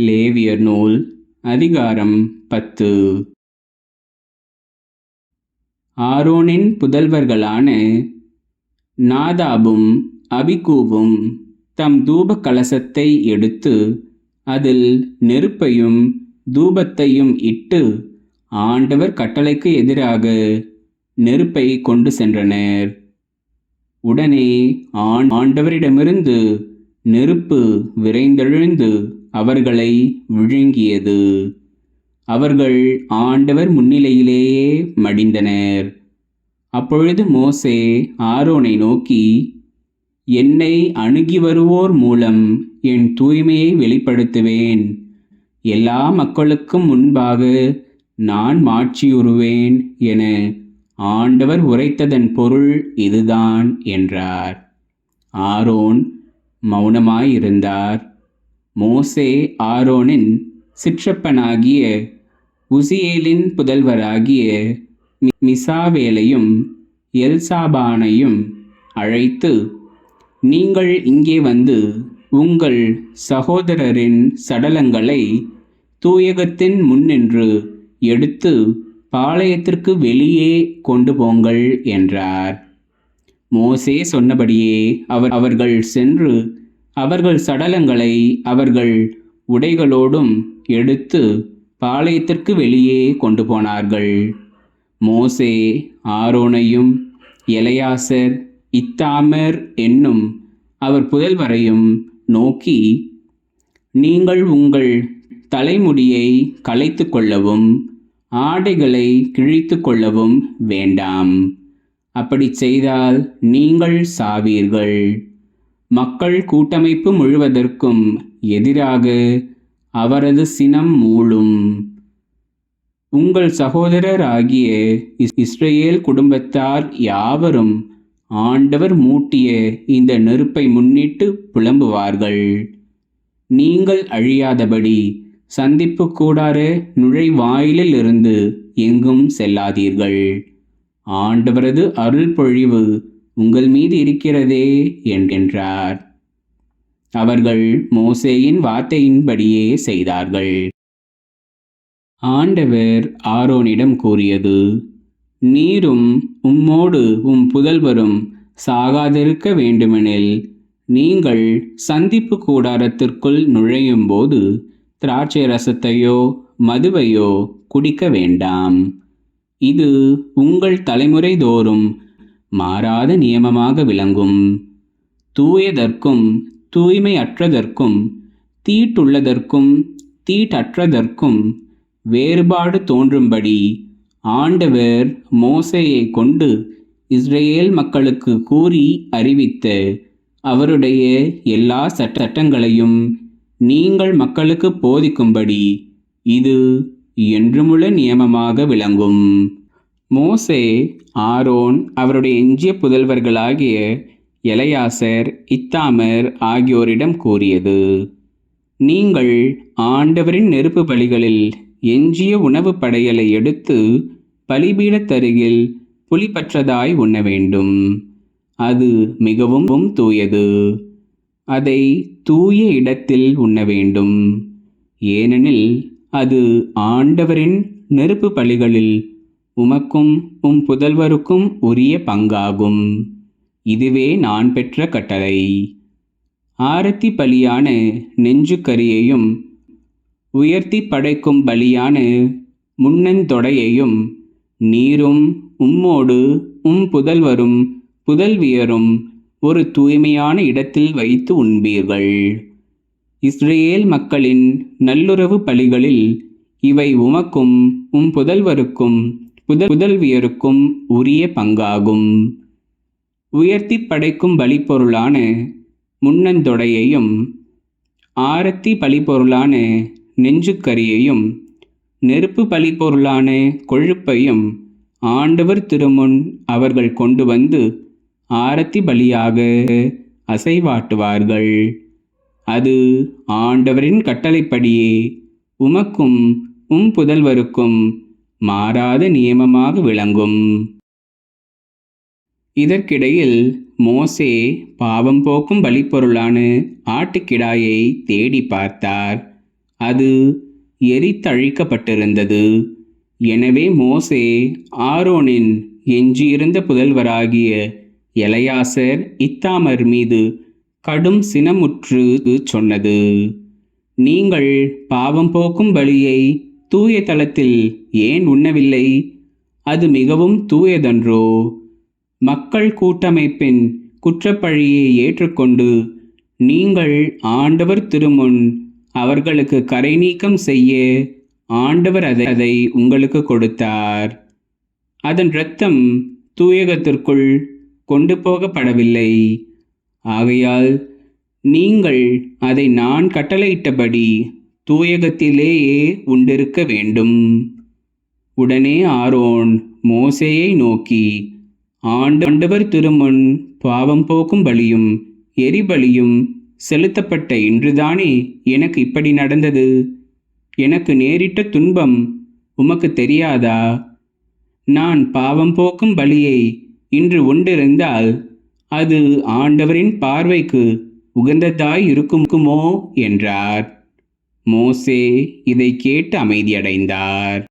லேவியர் நூல் அதிகாரம் பத்து. ஆரோனின் புதல்வர்களான நாதாபும் அபிகூவும் தம் தூப கலசத்தை எடுத்து அதில் நெருப்பையும் தூபத்தையும் இட்டு ஆண்டவர் கட்டளைக்கு எதிராக நெருப்பை கொண்டு சென்றனர். உடனே ஆண் ஆண்டவரிடமிருந்து நெருப்பு விரைந்தெழுந்து அவர்களை விழுங்கியது. அவர்கள் ஆண்டவர் முன்னிலையிலேயே மடிந்தனர். அப்பொழுது மோசே ஆரோனை நோக்கி என்னை அணுகி வருவோர் மூலம் என் தூய்மையை வெளிப்படுத்துவேன். எல்லா மக்களுக்கும் முன்பாக நான் மாட்சியுறுவேன் என ஆண்டவர் உரைத்ததன் பொருள் இதுதான் என்றார். ஆரோன் மௌனமாயிருந்தார். மோசே ஆரோனின் சிற்றப்பனாகிய உசியேலின் புதல்வராகிய மிசாவேலையும் எல்சாபானையும் அழைத்து நீங்கள் இங்கே வந்து உங்கள் சகோதரரின் சடலங்களை தூயகத்தின் முன்னின்று எடுத்து பாளையத்திற்கு வெளியே கொண்டு போங்கள் என்றார். மோசே சொன்னபடியே அவர் அவர்கள் சென்று அவர்கள் சடலங்களை அவர்கள் உடைகளோடும் எடுத்து பாளையத்திற்கு வெளியே கொண்டு போனார்கள். மோசே ஆரோனையும் எலையாசர் இத்தாமர் என்னும் அவர் புதல்வரையும் நோக்கி நீங்கள் உங்கள் தலைமுடியை களைத்து கொள்ளவும் ஆடைகளை கிழித்து கொள்ளவும் வேண்டாம். அப்படி செய்தால் நீங்கள் சாவீர்கள். மக்கள் கூட்டமைப்பு முழுவதற்கும் எதிராக அவரது சினம் மூளும் உங்கள் சகோதரராகிய இஸ்- குடும்பத்தார் யாவரும் ஆண்டவர் மூட்டிய இந்த நெருப்பை முன்னிட்டு புலம்புவார்கள். நீங்கள் அழியாதபடி சந்திப்பு கூடார நுழைவாயிலில் இருந்து எங்கும் செல்லாதீர்கள். ஆண்டவரது அருள் பொழிவு உங்கள் மீது இருக்கிறதே என்கின்றார் அவர்கள் மோசேயின் வார்த்தையின்படியே செய்தார்கள். ஆண்டவர் ஆரோனிடம் கூறியது நீரும் உம்மோடு உம் புதல்வரும் சாகாதிருக்க வேண்டுமெனில் நீங்கள் சந்திப்பு கூடாரத்திற்குள் நுழையும் போது திராட்சை ரசத்தையோ மதுவையோ குடிக்க வேண்டாம். இது உங்கள் தலைமுறை தோறும் மாறாத நியமமாக விளங்கும். தூயதற்கும் தூய்மையற்றதற்கும் தீட்டுள்ளதற்கும் தீட்டற்றதற்கும் வேறுபாடு தோன்றும்படி ஆண்டவர் மோசையை கொண்டு இஸ்ரேல் மக்களுக்கு கூறி அறிவித்த அவருடைய எல்லா சட்ட சட்டங்களையும் நீங்கள் மக்களுக்கு போதிக்கும்படி இது என்றுமுள்ள நியமமாக விளங்கும். மோசே ஆரோன் அவருடைய எஞ்சிய புதல்வர்களாகிய எலையாசர் இத்தாமர் ஆகியோரிடம் கூறியது நீங்கள் ஆண்டவரின் நெருப்பு பலிகளில் எஞ்சிய உணவு படையலை எடுத்து பலிபீடத்தருகில் புலிப்பற்றதாய் உண்ண வேண்டும். அது மிகவும் தூயது. அதை தூய இடத்தில் உண்ண வேண்டும். ஏனெனில் அது ஆண்டவரின் நெருப்பு பலிகளில் உமக்கும் உம் புதல்வருக்கும் உரிய பங்காகும். இதுவே நான் பெற்ற கட்டளை. ஆரத்தி பலியான நெஞ்சுக்கரியையும் உயர்த்தி படைக்கும் பலியான முன்னந்தொடையையும் நீரும் உம்மோடு உம் புதல்வரும் புதல்வியரும் ஒரு தூய்மையான இடத்தில் வைத்து உண்பீர்கள். இஸ்ரேல் மக்களின் நல்லுறவு பலிகளில் இவை உமக்கும் உம் புதல்வருக்கும் புதல்வியருக்கும் உரிய பங்காகும். உயர்த்தி படைக்கும் பலிப்பொருளான முன்னந்தொடையையும் ஆரத்தி பலிப்பொருளான நெஞ்சுக்கரியையும் நெருப்பு பலிப்பொருளான கொழுப்பையும் ஆண்டவர் திருமுன் அவர்கள் கொண்டு வந்து ஆரத்தி பலியாக அசைவாட்டுவார்கள். அது ஆண்டவரின் கட்டளைப்படியே உமக்கும் உம் புதல்வருக்கும் மாறாத நியமமாக விளங்கும். இதற்கிடையில் மோசே பாவம் போக்கும் பலிப்பொருளான ஆட்டுக்கிடாயை தேடி பார்த்தார். அது எரித்தழிக்கப்பட்டிருந்தது. எனவே மோசே ஆரோனின் எஞ்சியிருந்த புதல்வராகிய எலையாசர் இத்தாமர் மீது கடும் சினமுற்று சொன்னது. நீங்கள் பாவம் போக்கும் பலியை தூய தளத்தில் ஏன் உண்ணவில்லை? அது மிகவும் தூயதன்றோ? மக்கள் கூட்டமைப்பின் குற்றப்பழியை ஏற்றுக்கொண்டு நீங்கள் ஆண்டவர் திருமுன் அவர்களுக்கு கரை நீக்கம் செய்ய ஆண்டவர் அதை அதை உங்களுக்கு கொடுத்தார். அதன் இரத்தம் தூயகத்திற்குள் கொண்டு போகப்படவில்லை. ஆகையால் நீங்கள் அதை நான் கட்டளையிட்டபடி தூயகத்திலேயே உண்டிருக்க வேண்டும். உடனே ஆரோன் மோசேயை நோக்கி ஆண்டவர் திருமுன் பாவம் போக்கும் பலியும் எரிபலியும் செலுத்தப்பட்ட இன்றுதானே எனக்கு இப்படி நடந்தது? எனக்கு நேரிட்ட துன்பம் உமக்கு தெரியாதா? நான் பாவம் போக்கும் பலியை இன்று உண்டிருந்தால் அது ஆண்டவரின் பார்வைக்கு உகந்ததாய் இருக்குமோ என்றார். மோசே இதை கேட்டு அமைதியடைந்தார்.